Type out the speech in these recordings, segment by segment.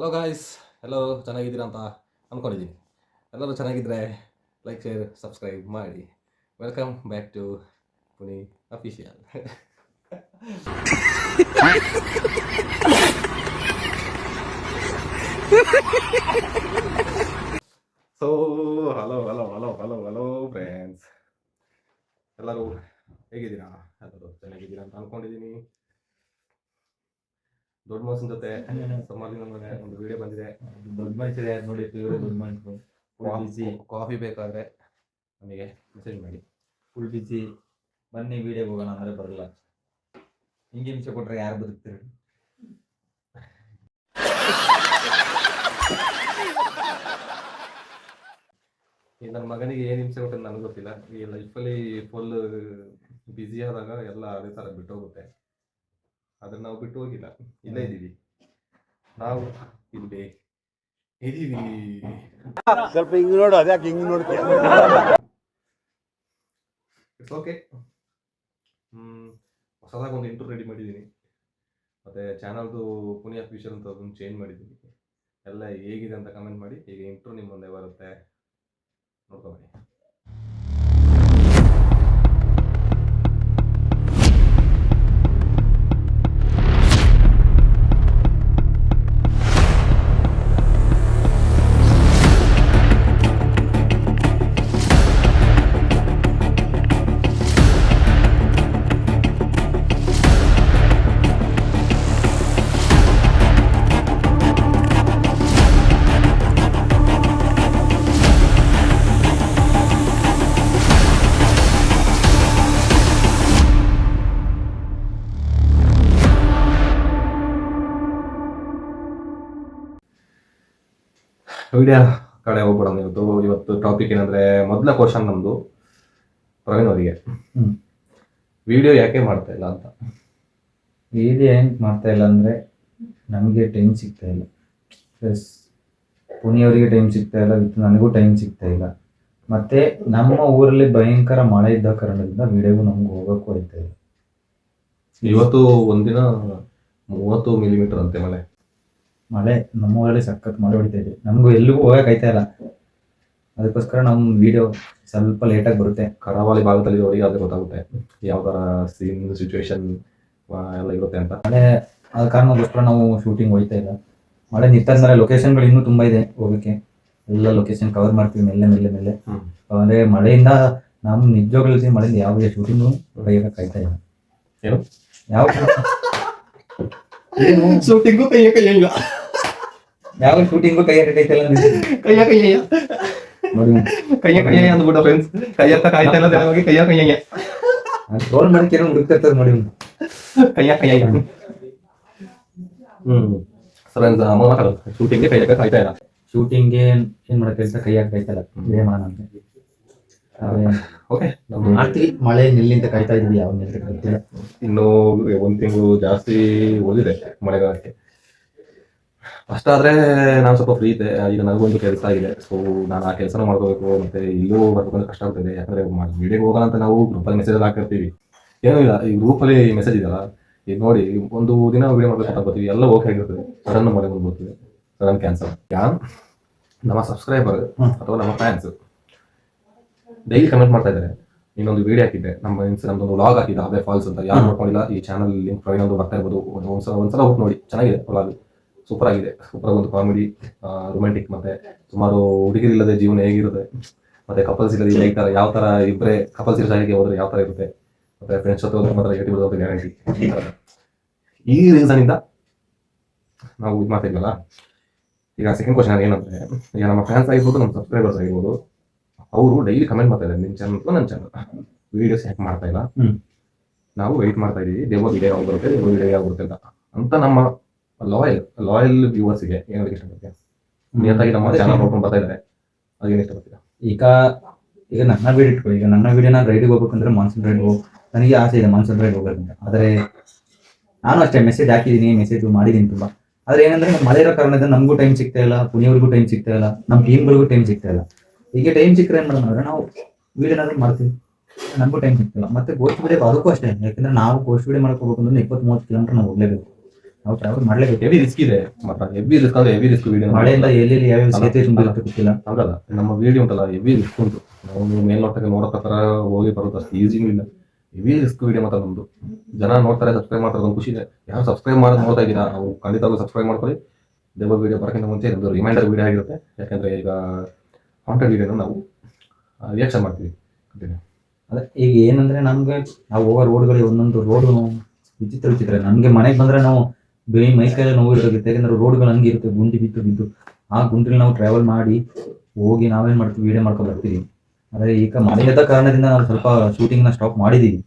Hello guys ಎಲ್ಲರೂ ಚೆನ್ನಾಗಿದ್ದೀರಾ ಅಂತ ಅಂದ್ಕೊಂಡಿದ್ದೀನಿ ಎಲ್ಲರೂ ಚೆನ್ನಾಗಿದ್ದರೆ ಲೈಕ್ ಶೇರ್ ಸಬ್ಸ್ಕ್ರೈಬ್ ಮಾಡಿ welcome back to Puni official so hello hello hello hello hello friends ಎಲ್ಲರೂ ಹೇಗಿದ್ದೀರಾ ಎಲ್ಲರೂ ಚೆನ್ನಾಗಿದ್ದೀರಾ ಅಂತ ಅಂದ್ಕೊಂಡಿದ್ದೀನಿ ದೊಡ್ಡ ಮೋಸನ್ ಜೊತೆ ನಮಗೆ ಒಂದು ವಿಡಿಯೋ ಬಂದಿದೆ. ದೊಡ್ಡ ಮನಸ್ಸಿದೆ ನೋಡಿ ದೊಡ್ಡ ಮನಸ್ಸು ಫುಲ್ ಬಿಸಿ ಕಾಫಿ ಬೇಕಾದ್ರೆ ನಮಗೆ ಮೆಸೇಜ್ ಮಾಡಿ. ಫುಲ್ ಬಿಸಿ ಬನ್ನಿ ವಿಡಿಯೋ ಹೋಗೋಣ ಅಂದ್ರೆ ಬರಲ್ಲ. ಹಿಂಗೆ ಹಿಂಸೆ ಕೊಟ್ಟರೆ ಯಾರು ಬದುಕ್ತೀರಿ? ಈ ನನ್ನ ಮಗನಿಗೆ ಏನು ಹಿಂಸೆ ಕೊಟ್ಟೆ ನನಗೆ ಗೊತ್ತಿಲ್ಲ. ಈ ಲೈಫಲ್ಲಿ ಫುಲ್ ಬ್ಯುಸಿ ಆದಾಗ ಎಲ್ಲ ಅದೇ ಥರ ಬಿಟ್ಟು ಅದನ್ನ ನಾವು ಬಿಟ್ಟು ಹೋಗಿಲ್ಲ. ಇಲ್ಲೇ ಇದ್ದೀವಿ. ನಾವು ಇಲ್ಲಿ ಇದೀವಿ ಸ್ವಲ್ಪ ಹಿಂಗ್ ನೋಡು ಅದ್ಯಾಕೆ ಹಿಂಗ್ ನೋಡ್ತೀಯ? ಇಟ್ಸ್ ಓಕೆ ಹೊಸದಾಗಿ ಒಂದು ಇಂಟ್ರೂ ರೆಡಿ ಮಾಡಿದ್ದೀನಿ. ಮತ್ತೆ ಚಾನಲ್ದು ಪುನಿ ಅಫಿಷಿಯಲ್ ಅಂತ ಅದನ್ನು ಚೇಂಜ್ ಮಾಡಿದ್ದೀನಿ. ಎಲ್ಲ ಹೇಗಿದೆ ಅಂತ ಕಮೆಂಟ್ ಮಾಡಿ ಈಗ ಇಂಟ್ರೂ ನಿಮ್ಮ ಮುಂದೆ ಬರುತ್ತೆ. ನೋಡ್ಕೊಬೇಡಿ ವಿಡಿಯೋ ಕಡೆ ಹೋಗ್ಬಿಡೋಣ ಇವತ್ತು. ಇವತ್ತು ಟಾಪಿಕ್ ಏನಂದ್ರೆ ಮೊದಲ ಕ್ವಶನ್ ನಮ್ದು ಪ್ರವೀಣ್ ಅವರಿಗೆ. ವಿಡಿಯೋ ಯಾಕೆ ಮಾಡ್ತಾ ಇಲ್ಲ ಅಂತ. ವಿಡಿಯೋ ಹೆಂಗ್ ಮಾಡ್ತಾ ಇಲ್ಲ ಅಂದ್ರೆ ನಮಗೆ ಟೈಮ್ ಸಿಗ್ತಾ ಇಲ್ಲ. ಪ್ಲಸ್ ಪುಣಿಯವರಿಗೆ ಟೈಮ್ ಸಿಗ್ತಾ ಇಲ್ಲ ವಿತ್ ನನಗೂ ಟೈಮ್ ಸಿಗ್ತಾ ಇಲ್ಲ. ಮತ್ತೆ ನಮ್ಮ ಊರಲ್ಲಿ ಭಯಂಕರ ಮಳೆ ಇದ್ದ ಕಾರಣದಿಂದ ವಿಡಿಯೋಗೂ ನಮ್ಗೆ ಹೋಗೋಕ್ಕೂ ಆಯ್ತಾ ಇಲ್ಲ. ಇವತ್ತು ಒಂದಿನ ಮೂವತ್ತು ಮಿಲಿಮೀಟರ್ ಅಂತೆ ಮಳೆ. ಮಳೆ ನಮ್ಮ ಊರಲ್ಲಿ ಸಖತ್ ಮಳೆ ಹೊಡಿತಾ ಇದೆ. ನಮಗೂ ಎಲ್ಲಿಗೂ ಹೋಗಕ್ಕೆ ಆಯ್ತಾ ಇಲ್ಲ. ಅದಕ್ಕೋಸ್ಕರ ನಮ್ಮ ವಿಡಿಯೋ ಸ್ವಲ್ಪ ಲೇಟಾಗಿ ಬರುತ್ತೆ. ಕರಾವಳಿ ಭಾಗದಲ್ಲಿ ಅವರಿಗೆ ಅದೇ ಗೊತ್ತಾಗುತ್ತೆ ಯಾವ ತರ ಸೀನ್ ಸಿಚುವೇಶನ್ ಎಲ್ಲ ಇರುತ್ತೆ ಅಂತ. ಆದ ಕಾರಣಕ್ಕೋಸ್ಕರ ನಾವು ಶೂಟಿಂಗ್ ಹೋಗ್ತಾ ಇಲ್ಲ. ಮಳೆ ನಿಂತಾದ್ಮೇಲೆ ಲೊಕೇಶನ್ಗಳು ಇನ್ನೂ ತುಂಬ ಇದೆ ಹೋಗೋಕ್ಕೆ. ಎಲ್ಲ ಲೊಕೇಶನ್ ಕವರ್ ಮಾಡ್ತೀವಿ ಮೆಲ್ಲೆ ಮೆಲ್ಲೆ ಮೆಲ್ಲೆ. ಅಂದರೆ ಮಳೆಯಿಂದ ನಾವು ನಿಜವಾಗ್ಲೂ ಮಳೆಯಿಂದ ಯಾವುದೇ ಶೂಟಿಂಗು ಕೈಯಕ್ಕೆ ಆಯ್ತಾ ಇಲ್ಲ. ಏನು? ಯಾವ ಶೂಟಿಂಗು ಕೈಯ ಕೈಯ ಯಾವ ಶೂಟಿಂಗು ಕೈ ಅಂದಿದ್ದೀನಿ. ಕೈಯ ಕೈಯ ಕೈಯ ಕೈಯ ಅಂದ್ಬಿಟ್ಟ ಫ್ರೆಂಡ್ಸ್ ಕೈಯ ಕಾಯ್ತಾ ಇಲ್ಲ ಹೋಗಿ ಕೈಯ ಕೈಯ ಟ್ರೋಲ್ ಮಾಡಕ್ಕೆ ಏನೋ ನೋಡಿ. ಕೈಯ ಕೈಯ ಹ್ಮ್. ಫ್ರೆಂಡ್ಸ್ ಅಮ್ಮ ಶೂಟಿಂಗ್ಗೆ ಕಾಯ್ತಾ ಇಲ್ಲ. ಶೂಟಿಂಗ್ಗೆ ಏನ್ ಮಾಡಕ್ಕೆ ಅಂತ ಕೈಯಾಗ ಹಾಕೈತಾ ಇಲ್ಲ. ಮಾಡೋಣ ಅಂತ ಓಕೆ ಮಳೆ ನಿಲ್ಲಿಂದ ಕಾಯ್ತಾ ಇದ್ವಿ ಯಾವ ಗೊತ್ತಿಲ್ಲ. ಇನ್ನು ಒಂದ್ ತಿಂಗಳು ಜಾಸ್ತಿ ಓದಿದೆ ಮಳೆಗಾಲಕ್ಕೆ. ಫಸ್ಟ್ ಆದ್ರೆ ನಾನು ಸ್ವಲ್ಪ ಫ್ರೀ ಇದೆ ಈಗ ನನಗೊಂದು ಕೆಲಸ ಆಗಿದೆ ಸೊ ನಾನು ಆ ಕೆಲಸನ ಮಾಡ್ಕೋಬೇಕು. ಮತ್ತೆ ಇಲ್ಲೂ ಬರ್ಬೇಕಂದ್ರೆ ಕಷ್ಟ ಆಗ್ತದೆ. ಯಾಕಂದ್ರೆ ವಿಡಿಯೋಗೆ ಹೋಗೋಣ ಅಂತ ನಾವು ಗ್ರೂಪಲ್ಲಿ ಮೆಸೇಜ್ ಹಾಕಿರ್ತೀವಿ ಏನೂ ಇಲ್ಲ. ಈ ಗ್ರೂಪಲ್ಲಿ ಮೆಸೇಜ್ ಇದೆಯಲ್ಲ? ಈಗ ನೋಡಿ ಒಂದು ದಿನ ವಿಡಿಯೋ ಮಾಡ್ಬೇಕು ಅಂತ ಬರ್ತೀವಿ ಎಲ್ಲ ಓಕೆ ಆಗಿರ್ತದೆ. ಸಡನ್ ಮಳೆ ಬಂದು ಬರ್ತದೆ ಸಡನ್ ಕ್ಯಾನ್ಸಲ್ ಯಾ? ನಮ್ಮ ಸಬ್ಸ್ಕ್ರೈಬರ್ ಅಥವಾ ನಮ್ಮ ಫ್ಯಾನ್ಸ್ ಡೈಲಿ ಕಮೆಂಟ್ ಮಾಡ್ತಾ ಇದ್ದಾರೆ. ಇನ್ನೊಂದು ವಿಡಿಯೋ ಹಾಕಿದ್ದೆ. ನಮ್ಮ ಇನ್ಸ್ ನಮ್ದೊಂದು ವ್ಲಾಗ್ ಹಾಕಿದ್ದೆ. ಅದೇ ಫಾಲ್ಸ್ ಅಂತ. ಯಾರು. ನೋಡ್ಕೊಂಡಿಲ್ಲ ಈ ಚಾನಲ್ ಲಿಂಕ್ ಪ್ರವೀಣ್ ಒಂದು ಬರ್ತಾ ಇರ್ಬೋದು. ಒಂದು- ಒಂದ್ಸಲ ಒಂದ್ಸಲ ಹೋಗಿ ನೋಡಿ. ಚೆನ್ನಾಗಿದೆ ವ್ಲಾಗ್ ಸೂಪರ್ ಆಗಿದೆ ಸೂಪರ್ ಒಂದು ಕಾಮಿಡಿ ರೊಮ್ಯಾಂಟಿಕ್ ಮತ್ತೆ ಸುಮಾರು ಹುಡುಗಿರಿಲ್ಲದೆ ಜೀವನ ಹೇಗಿರುತ್ತೆ ಮತ್ತೆ ಕಪಲ್ಸ್ ಇಲ್ಲದೆ ಹೇಗೆ ತರ ಯಾವ ತರ ಇಬ್ಬರೇ ಕಪಲ್ಸ್ ಇರೋ ಜಾಗಕ್ಕೆ ಹೋದ್ರೆ ಯಾವ ತರ ಇರುತ್ತೆ ಮತ್ತೆ ಫ್ರೆಂಡ್ಸ್ ಜೊತೆ ಹೋದ್ರೆ ಮಾತ್ರ ಏಟಿ ಬಿಡೋದು ಗ್ಯಾರಂಟಿ ಈ ರೀಸನ್ ಇಂದ ನಾವು ಇದು ಮಾಡ್ತಾ ಇದ್ವಲ್ಲ ಈಗ ಸೆಕೆಂಡ್ ಕ್ವಶನ್ ಏನಂದ್ರೆ ಈಗ ನಮ್ಮ ಫ್ಯಾನ್ಸ್ ಆಗಿರ್ಬೋದು ನಮ್ಮ ಸಬ್ಸ್ಕ್ರೈಬರ್ಸ್ ಆಗಿರ್ಬೋದು ಅವರು ಡೈಲಿ ಕಮೆಂಟ್ ಮಾಡ್ತಾ ಇದ್ದಾರೆ ನಿಮ್ಮ ಚಾನಲ್ ನನ್ನ ಚಾನಲ್ ವಿಡಿಯೋಸ್ ಯಾಕೆ ಮಾಡ್ತಾ ಇಲ್ಲ. ನಾವು ವೆಯ್ಟ್ ಮಾಡ್ತಾ ಇದೀವಿ ದೇವ ವಿಡಿಯೋ ಯಾವಾಗ ಬರುತ್ತೆ? ದೇವ ವಿಡಿಯೋ ಯಾವಾಗ ಬರುತ್ತೆ? ಅಂತ ನಮ್ಮ ಲಾಯಲ್ ಲಾಯಲ್ ವ್ಯೂವರ್ಸ್ಗೆ ಏನಾದ್ರು ಇಷ್ಟಪಡ್ತೀಯ? ನಿಯತ್ತಾಗಿ ನಮ್ಮ ಚಾನಲ್ ನೋಡ್ಕೊಂಡು ಬರ್ತಾ ಇದ್ದಾರೆ. ಅದೇನು ಇಷ್ಟಪಡ್ತೀಯ? ಈಗ ಈಗ ನನ್ನ ವಿಡಿಯೋ ಇಟ್ಕೊಳ್ಳಿ ಈಗ ನನ್ನ ವೀಡಿಯೋ ನಾನು ರೈಡಿಗೆ ಹೋಗ್ಬೇಕಂದ್ರೆ ಮಾನ್ಸೂನ್ ರೈಡ್ ಹೋಗಿ, ನನಗೆ ಆಸೆ ಇದೆ ಮಾನ್ಸೂನ್ ರೈಡ್ ಹೋಗೋದ್ರಿಂದ. ಆದರೆ ನಾನು ಅಷ್ಟೇ ಮೆಸೇಜ್ ಹಾಕಿದ್ದೀನಿ ಮೆಸೇಜ್ ಮಾಡಿದ್ದೀನಿ ತುಂಬ. ಆದ್ರೆ ಏನಂದ್ರೆ ಮಳೆ ಇರೋ ಕಾರಣದಿಂದ ನಮಗೂ ಟೈಮ್ ಸಿಗ್ತಾ ಇಲ್ಲ, ಪುಣಿಯವ್ರಿಗೂ ಟೈಮ್ ಸಿಗ್ತಾ ಇಲ್ಲ ನಮ್ಮ ಟೀಮ್ಗಳಿಗೂ ಟೈಮ್ ಸಿಗ್ತಾ ಇಲ್ಲ. ಈಗ ಟೈಮ್ ಸಿಕ್ಕರೆ ಏನು ಮಾಡೋಣ? ಅಂದ್ರೆ ನಾವು ವೀಡಿಯೋನಾದ್ರೂ ಮಾಡ್ತೀವಿ. ನಮಗೂ ಟೈಮ್ ಸಿಗ್ತಿಲ್ಲ ಮತ್ತೆ ಗೋಸ್ಟ್ ವಿಡಿಯೋ ಅದಕ್ಕೂ ಅಷ್ಟೇ. ಯಾಕಂದ್ರೆ ನಾವು ಗೋಸ್ಟ್ ವಿಡಿಯೋ ಮಾಡಕ್ ಹೋಗ್ಬೇಕಂದ್ರೆ ಇಪ್ಪತ್ತು ಮೂವತ್ತು ಕಿಲೋಮೀಟರ್ ನಾವು ಹೋಗ್ಲೇಬೇಕು. ನಾವು ಟ್ರಾವೆಲ್ ಮಾಡ್ಲೇಬೇಕು ಹೆವಿ ರಿಸ್ಕ್ ಇದೆ. ಮಾತ್ರ ಹೆವಿ ರಿಸ್ಕ್ ಅಂದ್ರೆ ಹೆವಿ ರಿಸ್ಕ್ ವಿಡಿಯೋ ಮಳೆಯಿಂದ ಎಲ್ಲೆಲ್ಲಿ ಯಾವ್ಯಾವ ಸೇತುವೆ ತುಂಬಿರುತ್ತೆ ಗೊತ್ತಿಲ್ಲ. ಹೌದಲ್ಲ? ನಮ್ಮ ವಿಡಿಯೋ ಉಂಟಲ್ಲ ಹೆವಿ ರಿಸ್ಕ್ ಉಂಟು. ನಾವು ಮೇಲ್ನೋಟಕ್ಕೆ ನೋಡೋ ಪ್ರಕಾರ ಹೋಗಿ ಬರೋದು ಅಷ್ಟು ಈಸಿನೂ ಇಲ್ಲ. ಹೆವಿ ರಿಸ್ಕ್ ವಿಡಿಯೋ ಮಾತ್ರ ನಮ್ದು. ಜನ ನೋಡ್ತಾರೆ ಸಬ್ಸ್ಕ್ರೈಬ್ ಮಾಡ್ತಾರೆ ಒಂದು ಖುಷಿ ಇದೆ. ಯಾರು ಸಬ್ಸ್ಕ್ರೈಬ್ ಮಾಡೋದು ನೋಡ್ತಾ ಇದ್ದೀರಾ ನಾವು ಖಂಡಿತವಾಗ್ಲೂ ಸಬ್ಸ್ಕ್ರೈಬ್ ಮಾಡ್ಕೊಳ್ಳಿ. ದೇವ ವಿಡಿಯೋ ಬರೋಕ್ಕಿಂತ ಮುಂಚೆ ಒಂದು ರಿಮೈಂಡರ್ ವಿಡಿಯೋ ಆಗಿರುತ್ತೆ. ಯಾಕಂದ್ರೆ ಈಗ ಕಾಂಟೆಂಟ್ ವಿಡಿಯೋನ ನಾವು ರಿಯಾಕ್ಷನ್ ಮಾಡ್ತೀವಿ. ಅದೇ ಈಗ ಏನಂದ್ರೆ ನಮ್ಗೆ ನಾವು ಹೋಗೋ ರೋಡ್ಗಳಿಗೆ ಒಂದೊಂದು ರೋಡ್ ವಿಚಿತ್ರ ವಿಚಿತ್ರ ನಮ್ಗೆ ಮನೆಗೆ ಬಂದ್ರೆ ನಾವು ಬೇ ಮೈ ಕೈಯಲ್ಲಿ ನೋವು ಇರುತ್ತೆ ಯಾಕಂದ್ರೆ ರೋಡ್ಗಳು ಹಂಗೆ ಇರುತ್ತೆ, ಗುಂಡಿ ಬಿದ್ದು ಬಿದ್ದು. ಆ ಗುಂಡಿಲಿ ನಾವು ಟ್ರಾವೆಲ್ ಮಾಡಿ ಹೋಗಿ ನಾವೇನ್ ಮಾಡ್ತೀವಿ ವಿಡಿಯೋ ಮಾಡ್ಕೊಂಡು ಬರ್ತೀವಿ. ಆದರೆ ಈಗ ಮಳೆಯದ ಕಾರಣದಿಂದ ನಾವು ಸ್ವಲ್ಪ ಶೂಟಿಂಗ್ನ ಸ್ಟಾಪ್ ಮಾಡಿದೀವಿ.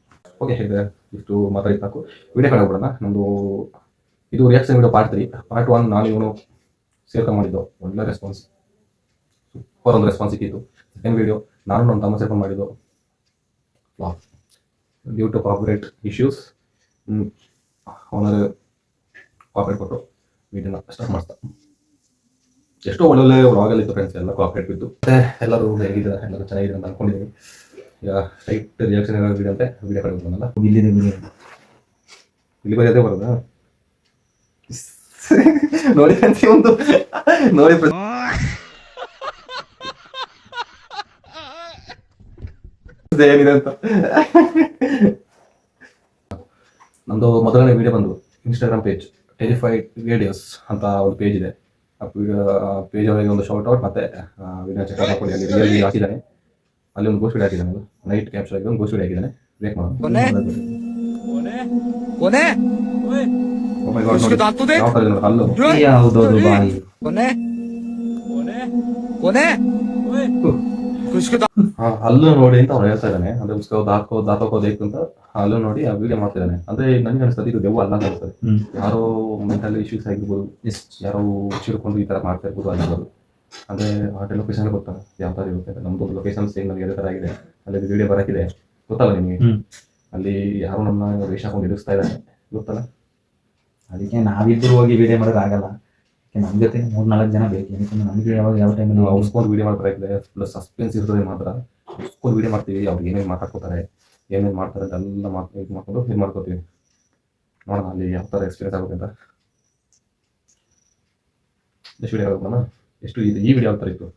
ಓಕೆ ಹೇಗೆ ಇಷ್ಟು ಮಾತಾಡಿ ಸಾಕು. ವಿಡಿಯೋ ಕಡೆ ಬಿಡೋಣ ನಮ್ಮದು ಇದು reaction video part three part one ನಾನು ಇವನು ಸೇರ್ಕೊಂಡು ಮಾಡಿದ್ದು. ಒಳ್ಳೆ ರೆಸ್ಪಾನ್ಸ್ ಸೂಪರ್ ಒಂದು ರೆಸ್ಪಾನ್ಸ್ ಸಿಕ್ಕಿತ್ತು. ಸೆಕೆಂಡ್ ವಿಡಿಯೋ ನಾನು ನಮ್ಮ ತಮ್ಮ ಸೇರ್ಕೊಂಡು ಮಾಡಿದ್ದು. Due to cooperate issues owner cooperate ಕೊಟ್ಟು ವೀಡಿಯೋನ ಸ್ಟಾರ್ಟ್ ಮಾಡ್ತಾ. ಎಷ್ಟೋ ಒಳ್ಳೊಳ್ಳೆ ವ್ಲಾಗಲ್ಲಿ ಇತ್ತು ಫ್ರೆಂಡ್ಸ್ ಎಲ್ಲ ಕಾಪರೇಟ್ ಬಿದ್ದು. ಮತ್ತೆ ಎಲ್ಲರೂ ಹೇಗಿದ್ದಾರೆ ಎಲ್ಲರೂ ಚೆನ್ನಾಗಿದೆ ಅಂತ ಅನ್ಕೊಂಡಿದ್ದೀನಿ ಈಗ ಸ್ಟ್ರೈಟ್ ರಿಯಾಕ್ಷನ್ ವಿಡಿಯೋ ಅಂತೆ ವಿಡಿಯೋ ಕಡೆ ಬಂದಲ್ಲ ಇಲ್ಲಿ ವಿಡಿಯೋ ಇಲ್ಲಿ ಬರೀ ಅದೇ ಬರೋದಾ? ನೋಡಿ ಫ್ರೆಂಡ್ಸ್ ಒಂದು ನೋಡಿ ಫ್ರೆಂಡ್ಸ್ ಏನಿದೆ ಅಂತ? ನಮ್ದು ಮೊದಲನೇ ವಿಡಿಯೋ ಬಂದು ಇನ್ಸ್ಟಾಗ್ರಾಮ್ ಪೇಜ್ ಎಜಿಫೈಡ್ ವಿಡಿಯೋಸ್ ಅಂತ ಒಂದು ಪೇಜ್ ಇದೆ. ಆ ಪೇಜ್ ಅವರಿಗೆ ಒಂದು ಶಾರ್ಟ್ ಔಟ್ ಮತ್ತೆ ವಿಡಿಯೋ ಚೆಕ್ ಅಲ್ಲಿ ರಿಯಲ್ ಹಾಕಿದ್ದಾನೆ. ಅಲ್ಲಿ ಒಂದು ಗೋಸ್ಟ್ ಹಾಕಿದ್ದಾನೆ ಅದು. ನೈಟ್ ಕ್ಯಾಪ್ಚರ್ ಆಗಿದೆ ಒಂದು ಗೋಸ್ಟ್ ಹಾಕಿದ್ದಾನೆ. ಬ್ರೇಕ್ ಮಾಡೋದು. ಹೌದೌದು oh ಬಾಯಿ. ಕೊನೆ? ಕೊನೆ? ಅಲ್ಲೂ ನೋಡಿ ಅಂತ ಅವ್ನು ಹೇಳ್ತಾ ಇದ್ದಾನೆ. ಅಂದ್ರೆ ಉಸ್ಕೋ ದಾಕೋ ದಾಕೋದೇಕು ಅಂತ ಅಲ್ಲೂ ನೋಡಿ ಆ ವಿಡಿಯೋ ಮಾಡ್ತಿದ್ದಾನೆ ಅಂದ್ರೆ ನನ್ಗೆ ಅನಿಸ್ತದೆ ಇದು ದೆವ್ವ ಅಲ್ಲ ಅನಿಸ್ತದೆ. ಯಾರೋ ಮೆಂಟಲ್ ಇಶ್ಯೂಸ್ ಆಗಿರ್ಬೋದು ಯಾರೋ ಚಿಡ್ಕೊಂಡು ಈ ತರ ಮಾಡ್ತಾ ಇರ್ಬೋದು ಆಗಿರ್ಬೋದು ಅಂದ್ರೆ ಆ ಲೊಕೇಶನ್ ಗೊತ್ತಾ? ಯಾವ ತರ ಇರುತ್ತೆ ನಮ್ದು ಲೊಕೇಶನ್ ಸೇಮ್ ನಮ್ಗೆ ಯಾವ ತರ ಆಗಿದೆ. ಅಲ್ಲಿ ವಿಡಿಯೋ ಬರಕಿದೆ. ಗೊತ್ತಲ್ಲ ನಿಮಗೆ? ಅಲ್ಲಿ ಯಾರೋ ನಮ್ಮ ವೇಷ ಹಾಕೊಂಡು ಎದುರಿಸ್ತಾ ಇದ್ದಾರೆ ಗೊತ್ತಲ್ಲ? ಅದಕ್ಕೆ ನಾವಿಬ್ರು ಹೋಗಿ ವಿಡಿಯೋ ಮಾಡೋದಾಗಲ್ಲ. ನಮ್ಮ ಜೊತೆ ಮೂರ್ ನಾಲ್ಕು ಜನ ಬೇಕು. ಯಾಕಂದ್ರೆ ನಮಗೆ ಯಾವಾಗ ಯಾವ ಟೈಮಲ್ಲಿ ನಾವು ಉಸ್ಕೊಂಡು ವಿಡಿಯೋ ಮಾಡ್ಬೇಕಾಗಿದೆ ಪ್ಲಸ್ ಸಸ್ಪೆನ್ಸ್ ಇರ್ತದೆ ಮಾತ್ರ. ಸ್ಕೋರ್ ವಿಡಿಯೋ ಮಾಡ್ತೀವಿ ಅವ್ರು ಏನೇನು ಮಾತಾಡ್ಕೋತಾರೆ ಏನೇನು ಮಾಡ್ತಾರೆ ಅಂತೆಲ್ಲ ಮಾತು ಇದು ಮಾಡ್ಕೊಂಡು ಇದು ಮಾಡ್ಕೋತೀವಿ. ನೋಡೋಣ ಅಲ್ಲಿ ಯಾವ ಥರ ಎಕ್ಸ್ಪೀರಿಯನ್ಸ್ ಆಗುತ್ತೆ ಅಂತ. ಎಷ್ಟು ವಿಡಿಯೋ ಆಗೋಣ ಎಷ್ಟು ಇದು ಈ ವಿಡಿಯೋ ಯಾವ ಥರ ಇತ್ತು?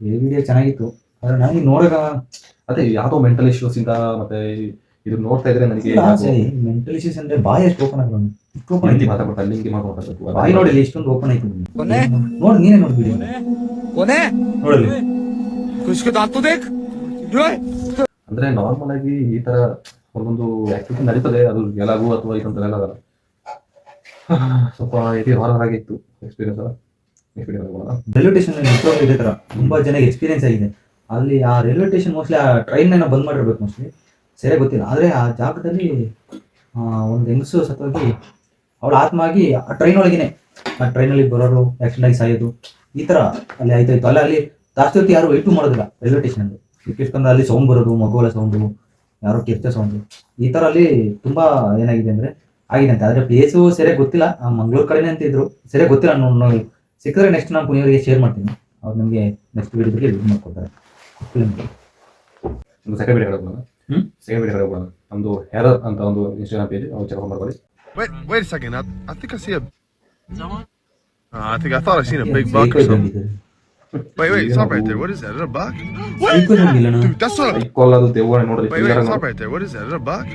ಈ ವಿಡಿಯೋ ಚೆನ್ನಾಗಿತ್ತು. ಆದರೆ ನನಗೆ ನೋಡೋಕ ಅದೇ ಯಾವುದೋ ಮೆಂಟಲ್ ಇಶ್ಯೂಸಿಂದ ಮತ್ತೆ ಇದು ನೋಡ್ತಾ ಇದ್ರೆ ನನಗೆ ಮೆಂಟಲ್ ಇಶ್ಯೂಸ್ ಅಂದ್ರೆ ಬಾಯಿ ಎಷ್ಟು ಓಪನ್ ಆಗಿ ಇಷ್ಟು ಓಪನ್ ಐತಿ ಮಾತಾಡ್ತಾ ಲಿಂಕ್ ಮಾತಾಡ್ತಾ ಬಾಯಿ ನೋಡಿ ಎಷ್ಟೊಂದು ಓಪನ್ ಐತಿ ನೋಡಿ ನೀನೇ ನೋಡಿ ಬಿಡಿ. ಕೊನೆ? ನೋಡಿ ಕುಷ್ಕ ದಾತು ದೇಖ್. ಅಂದ್ರೆ ನಾರ್ಮಲ್ ಆಗಿ ಈ ತರ ಒಂದೊಂದು ಆಕ್ಟಿವಿಟಿ ನಡೀತದೆ ಅದು ಗೆಲಾಗು ಅಥವಾ ಇದಂತೆಲ್ಲ ಅದಲ್ಲ ಸ್ವಲ್ಪ ಇದು ಹಾರರ್ ಆಗಿತ್ತು ಎಕ್ಸ್ಪೀರಿಯನ್ಸ್ ರೈಲ್ವೆ ಸ್ಟೇಷನ್ ನೆಟ್ವರ್ಕ್ ಇದೇ ತರ. ತುಂಬಾ ಜನ ಎಕ್ಸ್ಪೀರಿಯನ್ಸ್ ಆಗಿದೆ. ಅಲ್ಲಿ ಆ ರೈಲ್ವೆ ಸ್ಟೇಷನ್ ಮೋಸ್ಟ್ಲಿ ಆ ಟ್ರೈನ್ ಏನೋ ಬಂದ್ ಮಾಡಿರ್ಬೇಕು ಮೋಸ್ಟ್ಲಿ ಸರಿಯಾಗಿ ಗೊತ್ತಿಲ್ಲ. ಆದ್ರೆ ಆ ಜಾಗದಲ್ಲಿ ಒಂದು ಹೆಂಗಸು ಸತ್ತೋಗಿ ಅವಳ ಆತ್ಮ ಆಗಿ ಆ ಟ್ರೈನ್ ಒಳಗೇನೆ. ಆ ಟ್ರೈನಲ್ಲಿ ಬರೋರು ಆಕ್ಸಿಡೆಂಟ್ ಆಗಿ ಸಾಯೋದು ಈ ತರ ಅಲ್ಲಿ ಆಯ್ತಾಯ್ತು. ಅಲ್ಲ ಅಲ್ಲಿ ಜಾಸ್ತಿ ಹೊತ್ತು ಯಾರು ವೆಯ್ಟು ಮಾಡೋದಿಲ್ಲ ರೈಲ್ವೆ ಸ್ಟೇಷನ್ ಅಲ್ಲಿ. ಯಾಕೆಂದ್ರೆ ಅಲ್ಲಿ ಸೌಂಡ್ ಬರೋದು ಮಗುವಲ ಸೌಂಡು ಯಾರೋ ಕೆಚ್ಚ ಸೌಂಡು ಈ ತರ ಅಲ್ಲಿ ತುಂಬಾ ಏನಾಗಿದೆ ಅಂದ್ರೆ ಆಗಿದೆ ಅಂತ. ಆದ್ರೆ ಪ್ಲೇಸು ಸರಿಯಾಗಿ ಗೊತ್ತಿಲ್ಲ. ಆ ಮಂಗಳೂರು ಕಡೆನೇ ಅಂತ ಇದ್ರು. ಸರಿಯಾಗಿ ಗೊತ್ತಿಲ್ಲ. ನೋಡಿ ನೋಡಿ ಸಿಕ್ಕಿದ್ರೆ ನೆಕ್ಸ್ಟ್ ನಾನು ಪುನಿಯವರಿಗೆ ಶೇರ್ ಮಾಡ್ತೀನಿ. ಅವ್ರು ನಮಗೆ ನೆಕ್ಸ್ಟ್ ವೀಡಿಯೋದಲ್ಲಿ ಇದು ಮಾಡ್ಕೊಡ್ತಾರೆ. Second video hmm? Second video ಹೋಗೋಣ ನಮ್ಮದು ಹೆರರ್ ಅಂತ ಒಂದು ಇನ್ಸ್ಟಾಗ್ರಾಮ್ ಪೇಜ್ ಅವ್ರು ಚೆಕ್ ಮಾಡ್ಕೊಳ್ಳಿ. Wait, wait a second. I, I think I see a. Uh, I think I thought I seen a big buck or something. Wait, wait, stop right there. What is that? Is that a buck? Dude, that's not a. ಐಕೋಲ್ ಅದು ದೆವ್ವ ನೋಡ್ರಿ Wait, wait, stop right there. What is that? Is that a buck?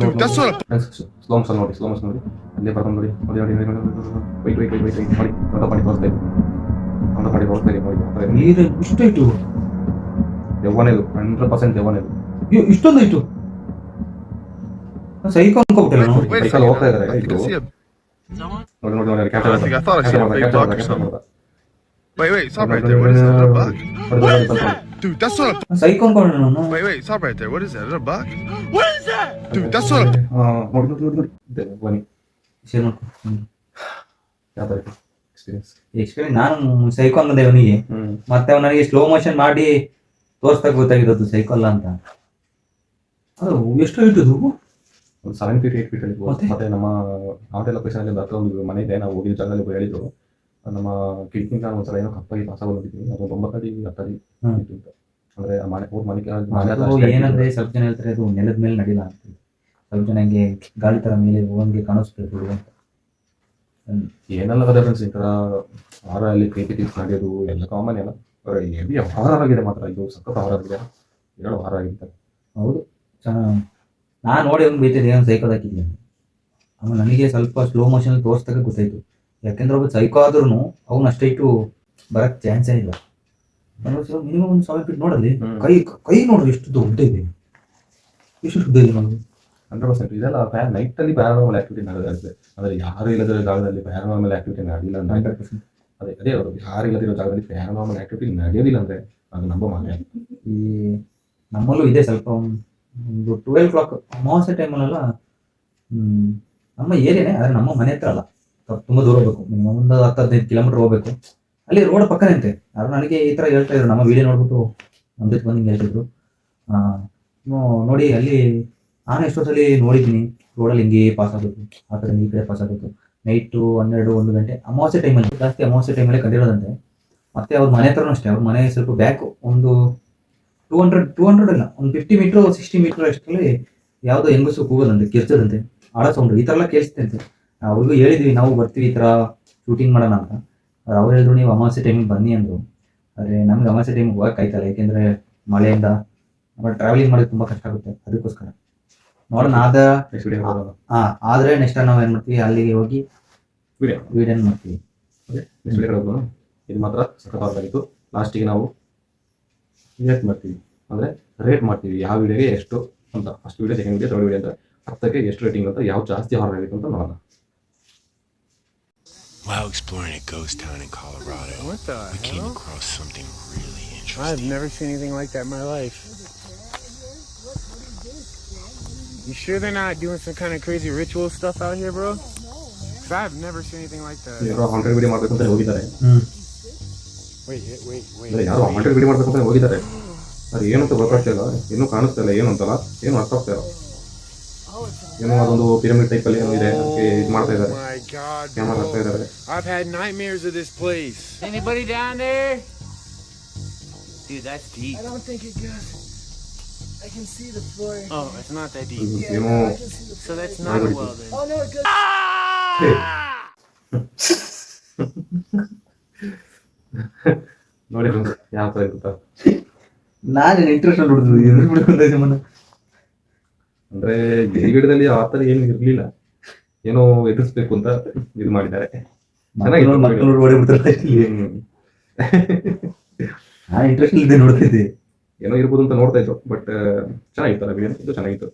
Dude, that's not a. Slow motion ನೋಡಿ slow motion ನೋಡಿ ಅಲ್ಲೇ ಬರ್ಕೊಂಡು ನೋಡಿ ನೋಡಿ ನೋಡಿ ನೋಡಿ ವೈಟ್ ವೈಟ್ ವೈಟ್ ವೈಟ್ ಮಾಡಿ ನೋಟ ಮಾಡಿ ತೋರಿಸ್ತಾ ಇದ್ದೀನಿ ನೋಟ ಮಾಡಿ ತೋರಿಸ್ತಾ ಇದ್ದೀನಿ ನೋಡಿ ತೋರಿಸ್ತಾ ಇದ್ದೀನಿ. ಇಷ್ಟಾಯ್ತು ದೆವ್ವನೇ ಇದು ಹಂಡ್ರೆಡ್ ಪರ್ಸೆಂಟ್ ದೆವ್ವನೇ ಇದು ಇಷ್ಟೊಂದು ಇಟ್ಟು ಸೈಕಲ್ ಕೊನ್ ಹೋಗ್ತಾ ಇದಾರೆ ಇದು ನಾನು ಸೈಕಲ್ ಹಂಗಾದೆ ನಾನು ಮತ್ತೆ ಅವನಿಗೆ ಸ್ಲೋ ಮೋಷನ್ ಮಾಡಿ ತೋರಿಸ್ತಕೋತಾಗಿದ್ರು ಗೊತ್ತಾಗಿರೋದು ಸೈಕಲ್ ಅಂತ ಅದು ಎಷ್ಟು ಇತ್ತು ಒಂದು ಸೆವೆನ್ ಫೀಟ್ ಏಟ್ ಫೀಟ್ ಅಲ್ಲಿ ಮತ್ತೆ? ನಮ್ಮ ಆಟೆ ಲೊಕೇಶನ್ ಅಲ್ಲಿ ಹತ್ರ ಒಂದು ಮನೆ ಇದೆ. ನಾವು ಹೋಗಿದ್ದ ಜಾಗದಲ್ಲಿ ಹೇಳಿದ್ರು. ನಮ್ಮ ಕಿಟಕಿಂದ ಒಂದ್ಸಲ ಏನೋ ಕಪ್ಪಾಗಿ ಪಾಸ ಆಗಿದ್ವಿ ಅದೊಂದು ಒಂಬತ್ತು ಅಡಿ ಹತ್ತು ಅಡಿ ಅಂತ. ಅಂದ್ರೆ ಮನೆ ಮನೆ ಅದು ಏನಂದ್ರೆ ಸ್ವಲ್ಪ ಜನ ಹೇಳ್ತಾರೆ ಅದು ನೆಲದ ಮೇಲೆ ನಡಿಲ್ಲ ಅಂತ. ಸ್ವಲ್ಪ ಜನ ಹಂಗೆ ಗಾಳಿ ತರ ಮೇಲೆ ಹೋಗಂಗೆ ಕಾಣಿಸ್ಬೇಕು ಅಂತ. ಏನೆಲ್ಲ ಅದ ಫ್ರೆಂಡ್ಸ್ ಈ ತರ ಹಾರ ಅಲ್ಲಿ ಪ್ರೀತಿ ಟಿಪ್ಸ್ ನಡೆಯೋದು ಎಲ್ಲ ಕಾಮನ್ ಎಲ್ಲ ಹೆವಿ ಹಾರರ್ ಆಗಿದೆ ಮಾತ್ರ. ಇದು ಸಖತ್ ಹಾರರ್ ಆಗಿದೆ. ಎರಡು ಹಾರ ಆಗಿದೆ ಹೌದು. ಚೆನ್ನಾಗಿ ನಾನು ನೋಡಿ ಅವ್ನು ಬೈತಿದ್ದೆ ಏನು ಸೈಕಲ್ ಹಾಕಿದ್ದೆ. ಆಮೇಲೆ ನನಗೆ ಸ್ವಲ್ಪ ಸ್ಲೋ ಮೋಷನ್ ತೋರಿಸ್ದಾಗ ಗೊತ್ತಾಯ್ತು. ಯಾಕೆಂದ್ರೆ ಒಬ್ಬ ಸೈಕೋ ಆದ್ರೂ ಅಷ್ಟೇ ಇಟ್ಟು ಬರಕ್ಕೆ ಚಾನ್ಸೇ ಇಲ್ಲ. ಮಿನಿಮಮ್ ಒಂದು ಸಾವಿರ ಫೀಟ್ ನೋಡಲಿ ಕೈ ಕೈ ನೋಡ್ರಿ ಎಷ್ಟು ದೊಡ್ಡ ಇದೆ. ಎಷ್ಟು ಉದ್ದ ಇದೆ ನಮಗೆ ಹಂಡ್ರೆಡ್ ಪರ್ಸೆಂಟ್ ಇದೆಲ್ಲ ಪ್ಯಾನ್ ನೈಟಲ್ಲಿ ಪ್ಯಾರಾನಾರ್ಮಲ್ ಆಕ್ಟಿವಿಟಿ ನಡೆದಿರುತ್ತೆ ಅಂದರೆ ಯಾರು ಇಲ್ಲದ ಜಾಗದಲ್ಲಿ ಪ್ಯಾರಾನಾರ್ಮಲ್ ಆಕ್ಟಿವಿಟಿ ನಡೆದಿಲ್ಲ ಹಂಡ್ರೆಡ್ ಪರ್ಸೆಂಟ್ ಅದೇ ಅದೇ ಅವರು. ಯಾರು ಇಲ್ಲದಿರೋ ಜಾಗದಲ್ಲಿ ಪ್ಯಾರಾನಾರ್ಮಲ್ ಆಕ್ಟಿವಿಟಿ ನಡೆಯೋದಿಲ್ಲ ಅಂದ್ರೆ ಅದು ನಂಬ ಮಾನ್ಯ. ಈ ನಮ್ಮಲ್ಲೂ ಇದೆ ಸ್ವಲ್ಪ ಒಂದ್- ಟ್ವೆಲ್ ಕ್ಲಾಕ್ ಅಮಾವಾಸ್ಯೆ ಟೈಮಲ್ಲೆಲ್ಲ ನಮ್ಮ ಏರಿಯಾನೇ, ಆದರೆ ನಮ್ಮ ಮನೆ ಹತ್ರ ಅಲ್ಲ. ತುಂಬ ದೂರ ಹೋಗ್ಬೇಕು. ಮಿನಿಮಮ್ ಒಂದು ಹತ್ತು, ಹದಿನೈದು ಕಿಲೋಮೀಟರ್ ಹೋಗ್ಬೇಕು. ಅಲ್ಲಿ ರೋಡ್ ಪಕ್ಕನೇ ಅಂತೆ. ಆದ್ರೆ ನನಗೆ ಈ ಥರ ಹೇಳ್ತಾ ಇದ್ರು. ನಮ್ಮ ವಿಡಿಯೋ ನೋಡ್ಬಿಟ್ಟು ನಮ್ಮ ಬಂದು ಹೇಳ್ತಿದ್ರು. ನೋಡಿ, ಅಲ್ಲಿ ನಾನು ಎಷ್ಟೋ ಸಲ ನೋಡಿದ್ದೀನಿ. ರೋಡಲ್ಲಿ ಹಿಂಗೆ ಪಾಸ್ ಆಗಬೇಕು ಆ ಕಡೆ ಈ ಕಡೆ ಪಾಸ್ ಆಗಬೇಕು ನೈಟು ಹನ್ನೆರಡು, ಒಂದು ಗಂಟೆ. ಅಮಾವಾಸ್ಯೆ ಟೈಮಲ್ಲಿ ಜಾಸ್ತಿ ಅಮಾವಾಸ್ಯೆ ಟೈಮಲ್ಲಿ ಕಂಡಿರೋದಂತೆ ಮತ್ತೆ ಅವ್ರ ಮನೆ ಹತ್ರನೂ ಅಷ್ಟೇ. ಅವ್ರ ಮನೆ ಸ್ವಲ್ಪ ಬ್ಯಾಕ್ ಒಂದು ಟೂ ಹಂಡ್ರೆಡ್ ಟೂ ಹಂಡ್ರೆಡ್ ಇಲ್ಲ ಒಂದು ಫಿಫ್ಟಿ ಮೀಟ್ರ್ ಸಿಕ್ಸ್ಟಿ ಮೀಟರ್ ಅಷ್ಟರಲ್ಲಿ ಯಾವುದೋ ಹೆಂಗಸು ಕೂಗೋದಂತೆ ಕಿರ್ಚದಂತೆ ಆಳ ಸೌಂಡ್ ಈ ಥರ ಎಲ್ಲ ಕೇಳಿಸ್ತಂತೆ ಅವ್ರಿಗೂ ಹೇಳಿದ್ವಿ ನಾವು ಬರ್ತೀವಿ ಈ ಥರ ಶೂಟಿಂಗ್ ಮಾಡೋಣ ಅಂತ. ಅವ್ರು ಹೇಳಿದ್ರು ನೀವು ಅಮಾವಾಸ್ಯೆ ಟೈಮಿಗೆ ಬನ್ನಿ ಅಂದರು. ಆದರೆ ನಮ್ಗೆ ಅಮಾವಾಸ್ಯೆ ಟೈಮಿಗೆ ಹೋಗಕ್ಕೆ ಆಯ್ತಲ್ಲ ಯಾಕೆಂದರೆ ಮಳೆಯಿಂದ ಆಮೇಲೆ ಟ್ರಾವೆಲಿಂಗ್ ಮಾಡೋದು ತುಂಬ ಕಷ್ಟ ಆಗುತ್ತೆ ಅದಕ್ಕೋಸ್ಕರ. ನೋಡೋಣ ಆದ ಹಾಂ ಆದರೆ ನೆಕ್ಸ್ಟ್ ನಾವು ಏನು ಮಾಡ್ತೀವಿ ಅಲ್ಲಿಗೆ ಹೋಗಿ ವಿಡಿಯೋ ವೀಡಿಯೋನ ಮಾಡ್ತೀವಿ. ನೆಕ್ಸ್ಟ್ ವಿಡಿಯೋ ಇದು ಮಾತ್ರ ಸಖತ್ತಾಗಿತ್ತು ಲಾಸ್ಟಿಗೆ ನಾವು ರೇಟ್ ಮಾಡ್ತೀವಿ ಅಂದರೆ ರೇಟ್ ಮಾಡ್ತೀವಿ ಯಾವ ವಿಡಿಯೋಗೆ ಎಷ್ಟು ಅಂತ first video second video third video ಅಂತ ಹತ್ತಕ್ಕೆ ಎಷ್ಟು ರೇಟಿಂಗ್ ಅಂತ ಯಾವ ಜಾಸ್ತಿ ಹಾರ್ಡ್ ಆಗಿತ್ತು ಅಂತ ನೋಡೋಣ While exploring a ghost town in Colorado, What the we came hell? across something really I've interesting. never seen anything like that in my life. You sure they're not doing some kind of crazy ritual stuff out here, bro? Cause I've never seen anything like that. ಯಾರೋ hundred video ಮಾಡ್ಬೇಕಂತ ಹೋಗಿದ್ದಾರೆ ಅದು ಏನು ಅಂತ ಗೊತ್ತಾಗ್ತಾ ಇಲ್ಲ ಏನೂ ಕಾಣಿಸ್ತಾ ಇಲ್ಲ ಏನು ಅಂತಲ್ಲ ಏನು ಅರ್ಥ ಆಗ್ತಾ ಇಲ್ಲ ಏನೋ ಅದೊಂದು ಪಿರಮಿಡ್ ಟೈಪ್ ಅಲ್ಲಿ ಏನೋ ಇದೆ ಅದಕ್ಕೆ ಇದು ಮಾಡ್ತಾ Oh ಇದ್ದಾರೆ ಕ್ಯಾಮರಾ ಹಾಕ್ತಾ ಇದ್ದಾರೆ I've had nightmares of this place. Anybody down there? Dude, that's deep. I don't think it goes. I can see the floor. Oh, it's not that deep. Yeah, ಏನೋ I can see the So floor. that's not a well then. Oh no, it goes. ನೋಡಿ ಯಾವ ತರ ಇರುತ್ತಾ. ನಾನು interest ನೋಡಿದ್ರು ಎದುರು ಬಿಡ್ಕೊಂಡೆ ನಿಮ್ಮನ್ನ ಅಂದ್ರೆ ಈ ವಿಡಿಯೋದಲ್ಲಿ ಆ ತರ ಏನು ಇರ್ಲಿಲ್ಲ. ಏನೋ ಎದುರಿಸ್ಬೇಕು ಅಂತ ಇದು ಮಾಡಿದ್ದಾರೆ. ಚೆನ್ನಾಗಿ ಮಕ್ಕಳು. ನಾನು ಇಂಟ್ರೆಸ್ಟ್ ಇಲ್ಲದೆ ನೋಡ್ತಿದ್ದೆ ಏನೋ ಇರ್ಬೋದು ಅಂತ ನೋಡ್ತಾ ಇದ್ರು ಬಟ್ ಚೆನ್ನಾಗಿತ್ತು ಅಲ್ಲ ಇದು ಚೆನ್ನಾಗಿತ್ತು.